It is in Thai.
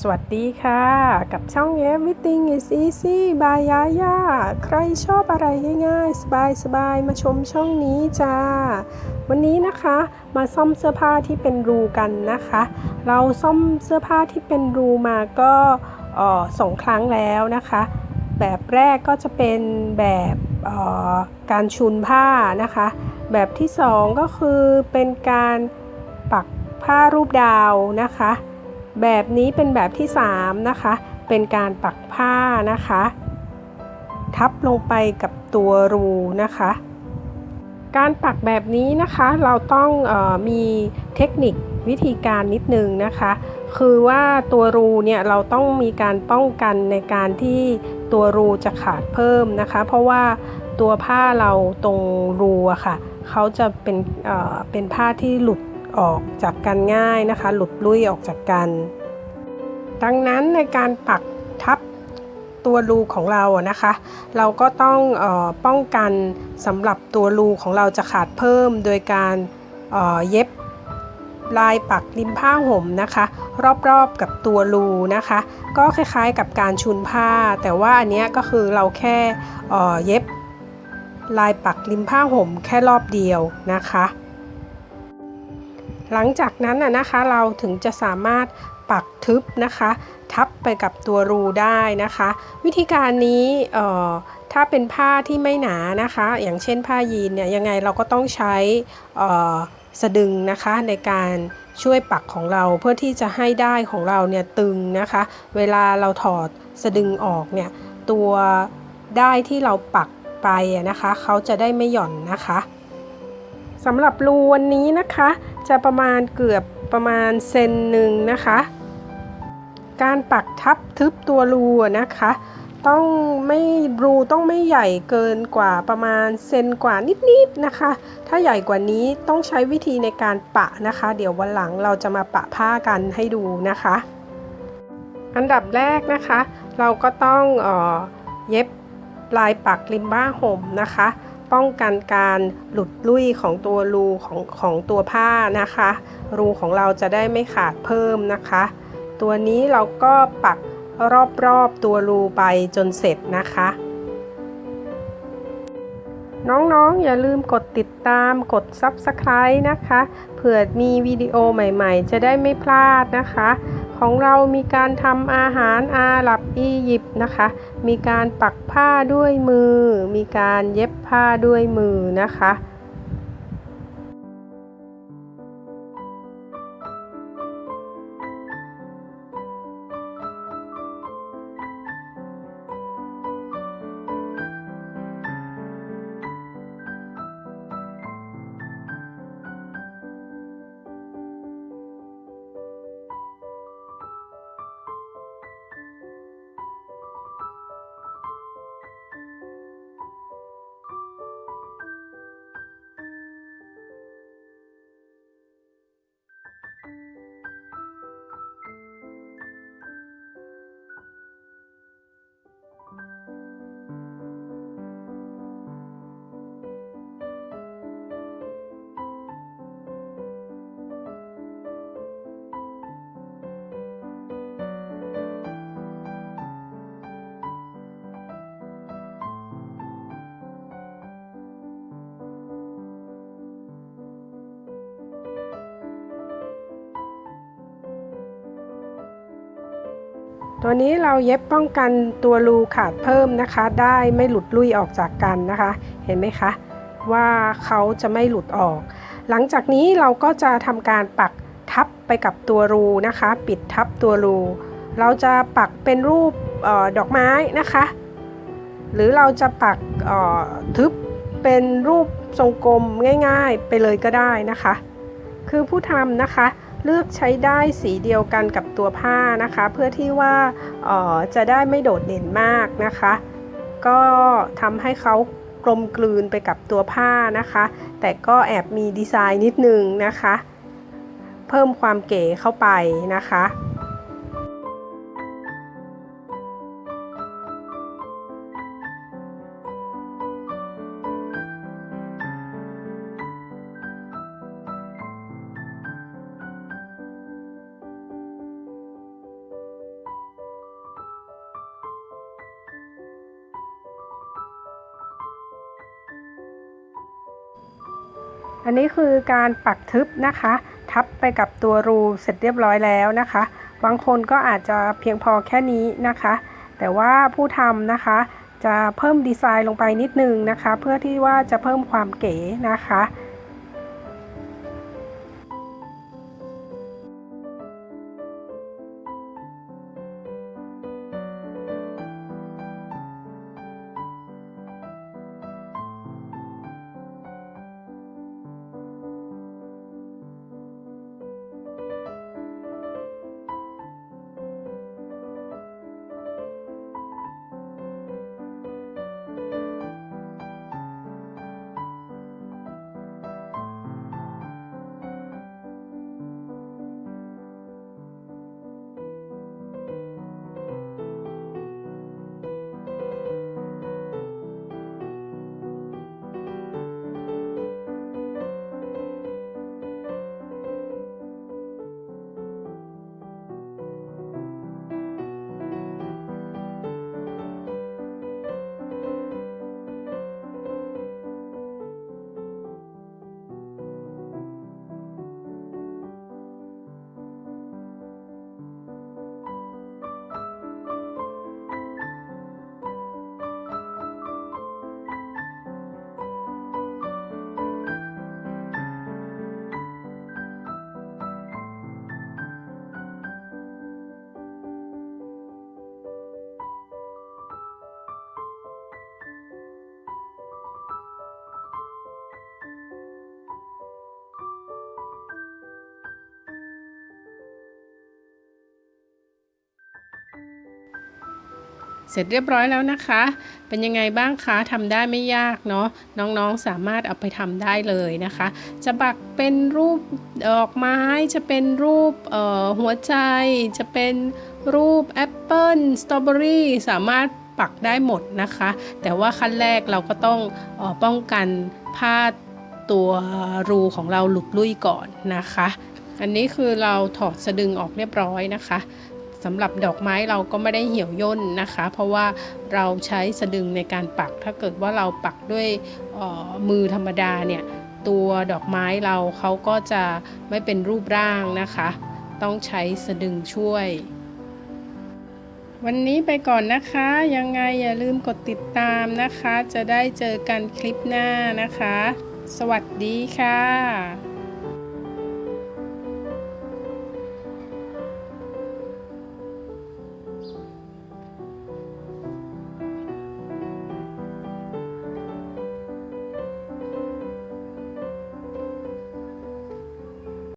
สวัสดีค่ะ กับช่อง Everything is easy by Yaya ใครชอบอะไรง่ายๆ สบายๆ มาชมช่องนี้จ้า วันนี้นะคะมาซ่อมเสื้อผ้าที่เป็นรูกันนะคะ เราซ่อมเสื้อผ้าที่เป็นรูมาก็อสองครั้งแล้วนะคะ แบบแรกก็จะเป็นแบบการชุนผ้านะคะ แบบที่สองก็คือเป็นการปักผ้ารูปดาวนะคะ แบบนี้เป็นแบบที่ 3 นะคะ เป็นการปักผ้านะคะ ทับลงไปกับตัวรูนะคะ การปักแบบนี้นะคะเราต้องออมีเทคนิควิธีการนิดนึงนะคะ คือว่าตัวรูเนี่ยเราต้องมีการป้องกันในการที่ตัวรูจะขาดเพิ่มนะคะ เพราะว่าตัวผ้าเราตรงรูอะค่ะเขาจะเป็นเเป็นผ้าที่หลุด ออกจากกันง่ายนะคะ หลุดลุ่ยออกจากกัน ดังนั้นในการปักทับตัวรูของเราอะนะคะ เราก็ต้องออป้องกันสำหรับตัวรูของเราจะขาดเพิ่ม โดยการเเย็บลายปักริมผ้าห่มนะคะ รอบๆกับตัวรูนะคะ ก็คล้ายๆกับการชุนผ้า แต่ว่าอันนี้ก็คือเราแค่เเย็บลายปักริมผ้าห่มแค่รอบเดียวนะคะ หลังจากนั้นน่ะนะคะเราถึงจะสามารถปักทึบนะคะ ทับไปกับตัวรูได้นะคะ วิธีการนี้ถ้าเป็นผ้าที่ไม่หนานะคะ อย่างเช่นผ้ายีนเนี่ยยังไงเราก็ต้องใช้สะดึงนะคะในการช่วยปักของเราเพื่อที่จะให้ได้ของเราเนี่ยตึงนะคะ เวลาเราถอดสะดึงออกเนี่ยตัวได้ที่เราปักไปนะคะ เขาจะได้ไม่หย่อนนะคะ สำหรับรูวันนี้นะคะ จะประมาณเกือบประมาณเซนหนึ่งนะคะ การปักทับทึบตัวรูนะคะ ต้องไม่รูต้องไม่ใหญ่เกินกว่าประมาณเซนกว่านิดๆนะคะ ถ้าใหญ่กว่านี้ต้องใช้วิธีในการปะนะคะ เดี๋ยววันหลังเราจะมาปะผ้ากันให้ดูนะคะ อันดับแรกนะคะ เราก็ต้องเออเย็บลายปักริมบ้าห่มนะคะ ป้องกันการหลุดลุ่ยของตัวรูของของตัวผ้านะคะ รูของเราจะได้ไม่ขาดเพิ่มนะคะ ตัวนี้เราก็ปักรอบๆตัวรูไปจนเสร็จนะคะ น้องๆ อย่าลืมกดติดตามกด Subscribe นะคะ เผื่อมีวิดีโอใหม่ๆ จะได้ไม่พลาดนะคะ ของเรามีการทำอาหารอาหรับอียิปต์นะคะ มีการปักผ้าด้วยมือ มีการเย็บผ้าด้วยมือนะคะ ตัวนี้เราเย็บป้องกันตัวรูขาดเพิ่มนะคะ ได้ไม่หลุดลุ่ยออกจากกันนะคะ เห็นไหมคะ ว่าเขาจะไม่หลุดออก หลังจากนี้เราก็จะทำการปักทับไปกับตัวรูนะคะ ปิดทับตัวรู เราจะปักเป็นรูปออดอกไม้นะคะ หรือเราจะปักออทึบเป็นรูปทรงกลมง่าย ๆ ไปเลยก็ได้นะคะ คือผู้ทำนะคะ เลือกใช้ได้สีเดียวกันกับตัวผ้านะคะ เพื่อที่ว่าออจะได้ไม่โดดเด่นมากนะคะ ก็ทำให้เขากลมกลืนไปกับตัวผ้านะคะ แต่ก็แอบมีดีไซน์นิดนึงนะคะ เพิ่มความเก๋เข้าไปนะคะ อันนี้คือการปักทึบนะคะ ทับไปกับตัวรูเสร็จเรียบร้อยแล้วนะคะ บางคนก็อาจจะเพียงพอแค่นี้นะคะ แต่ว่าผู้ทำนะคะ จะเพิ่มดีไซน์ลงไปนิดนึงนะคะ เพื่อที่ว่าจะเพิ่มความเก๋นะคะ เสร็จเรียบร้อยแล้วนะคะ เป็นยังไงบ้างคะทำได้ไม่ยากเนาะน้องๆสามารถเอาไปทำได้เลยนะคะ จะบักเป็นรูปดอกไม้ จะเป็นรูปหัวใจ จะเป็นรูปแอปเปิลสตรอเบอรี่สามารถปักได้หมดนะคะ แต่ว่าขั้นแรกเราก็ต้องออป้องกันผ้าตัวรูของเราหลุดลุ่ยก่อนนะคะ อันนี้คือเราถอดสะดึงออกเรียบร้อยนะคะ สำหรับดอกไม้เราก็ไม่ได้เหี่ยวย่นนะคะ เพราะว่าเราใช้สะดึงในการปัก ถ้าเกิดว่าเราปักด้วยออมือธรรมดาเนี่ยตัวดอกไม้เราเขาก็จะไม่เป็นรูปร่างนะคะ ต้องใช้สะดึงช่วย วันนี้ไปก่อนนะคะ ยังไงอย่าลืมกดติดตามนะคะ จะได้เจอกันคลิปหน้านะคะ สวัสดีค่ะ